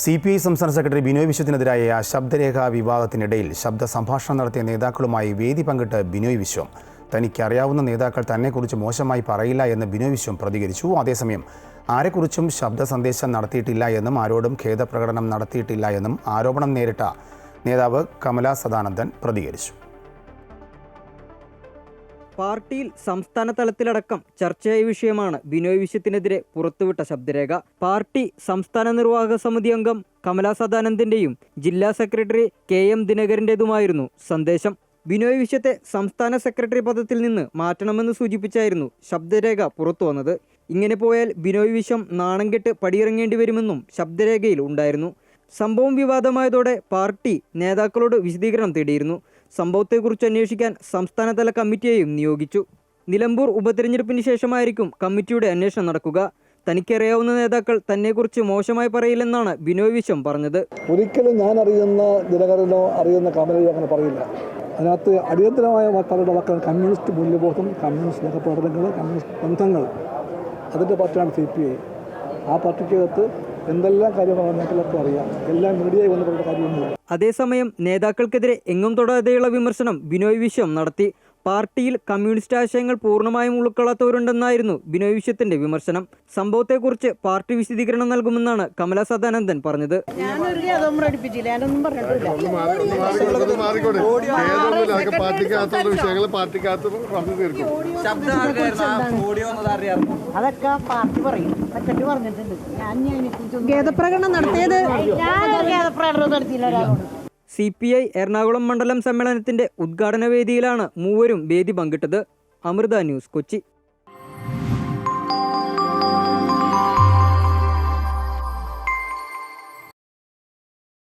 C P I സംസ്ഥാന secretary Binoy വിശ്വത്തിനെതിരായ ശബ്ദരേഖാ വിവാദത്തിനിടയിൽ ശബ്ദ സംഭാഷണം നടത്തിയ നേതാക്കളുമായി വേദി പങ്കിട്ട് ബിനോയ് വിശ്വം. തനിക്കറിയാവുന്ന നേതാക്കൾ തന്നെക്കുറിച്ച് മോശമായി പറയില്ല എന്ന് ബിനോയ് വിശ്വം പ്രതികരിച്ചു. അതേസമയം ആരെക്കുറിച്ചും ശബ്ദ സന്ദേശം നടത്തിയിട്ടില്ല എന്നും ആരോടും ഖേദപ്രകടനം നടത്തിയിട്ടില്ല എന്നും ആരോപണം നേരിട്ട നേതാവ് കമലാ സദാനന്ദൻ പ്രതികരിച്ചു. പാർട്ടിയിൽ സംസ്ഥാന തലത്തിലടക്കം ചർച്ചയായ വിഷയമാണ് ബിനോയ് വിശ്വത്തിനെതിരെ പുറത്തുവിട്ട ശബ്ദരേഖ. പാർട്ടി സംസ്ഥാന നിർവാഹക സമിതി അംഗം കമലാ സദാനന്ദന്റെയും ജില്ലാ സെക്രട്ടറി കെ എം ദിനകരന്റേതുമായിരുന്നു സന്ദേശം. ബിനോയ് വിശ്വത്തെ സംസ്ഥാന സെക്രട്ടറി പദത്തിൽ നിന്ന് മാറ്റണമെന്ന് സൂചിപ്പിച്ചായിരുന്നു ശബ്ദരേഖ പുറത്തു വന്നത്. ഇങ്ങനെ പോയാൽ ബിനോയ് വിശ്വം നാണം കെട്ട് പടിയിറങ്ങേണ്ടി വരുമെന്നും ശബ്ദരേഖയിൽ ഉണ്ടായിരുന്നു. സംഭവം വിവാദമായതോടെ പാർട്ടി നേതാക്കളോട് വിശദീകരണം തേടിയിരുന്നു. സംഭവത്തെക്കുറിച്ച് അന്വേഷിക്കാൻ സംസ്ഥാനതല കമ്മിറ്റിയെയും നിയോഗിച്ചു. നിലമ്പൂർ ഉപതെരഞ്ഞെടുപ്പിന് ശേഷമായിരിക്കും കമ്മിറ്റിയുടെ അന്വേഷണം നടക്കുക. തനിക്കറിയാവുന്ന നേതാക്കൾ തന്നെക്കുറിച്ച് മോശമായി പറയില്ലെന്നാണ് ബിനോയ് വിശ്വം പറഞ്ഞത്. ഒരിക്കലും ഞാൻ അറിയുന്ന ദിനകരനോ അറിയുന്ന കമലയോ അങ്ങനെ പറയില്ല. അതിനകത്ത് അടിയന്തരമായ വാക്കാളുടെ വാക്കാണ് കമ്മ്യൂണിസ്റ്റ് മൂല്യബോധം കമ്മ്യൂണിസ്റ്റ് സ്നേഹപ്രകടനങ്ങൾ കമ്മ്യൂണിസ്റ്റ് ബന്ധങ്ങൾ. അതിന്റെ പാർട്ടിയാണ് സി പി ഐ. ആ പാർട്ടിക്കകത്ത് എന്തെല്ലാം കാര്യമാണ് ഞങ്ങൾക്കൊക്കെ അറിയാം. എല്ലാം മീഡിയയിൽ വന്ന് പറഞ്ഞ കാര്യമൊന്നുമില്ല. അതേസമയം നേതാക്കൾക്കെതിരെ എങ്ങും തൊടാതെയുള്ള വിമർശനം ബിനോയ് വിശ്വം നടത്തി. പാർട്ടിയിൽ കമ്മ്യൂണിസ്റ്റ് ആശയങ്ങൾ പൂർണമായും ഉൾക്കൊള്ളാത്തവരുണ്ടെന്നായിരുന്നു ബിനോയ് വിശ്വത്തിന്റെ വിമർശനം. സംഭവത്തെക്കുറിച്ച് പാർട്ടി വിശദീകരണം നൽകുമെന്നാണ് കമല സദാനന്ദൻ പറഞ്ഞത്. അതൊക്കെ പാർട്ടി പറയും. പറഞ്ഞിട്ടുണ്ട്. ഞാൻ നടത്തിയത് ഞാൻ ഖേദപ്രകടനം നടത്തിയില്ല ഒരാളോട്. സി പി ഐ എറണാകുളം മണ്ഡലം സമ്മേളനത്തിന്റെ ഉദ്ഘാടന വേദിയിലാണ് മൂവരും വേദി പങ്കിട്ടത്. അമൃത ന്യൂസ് കൊച്ചി.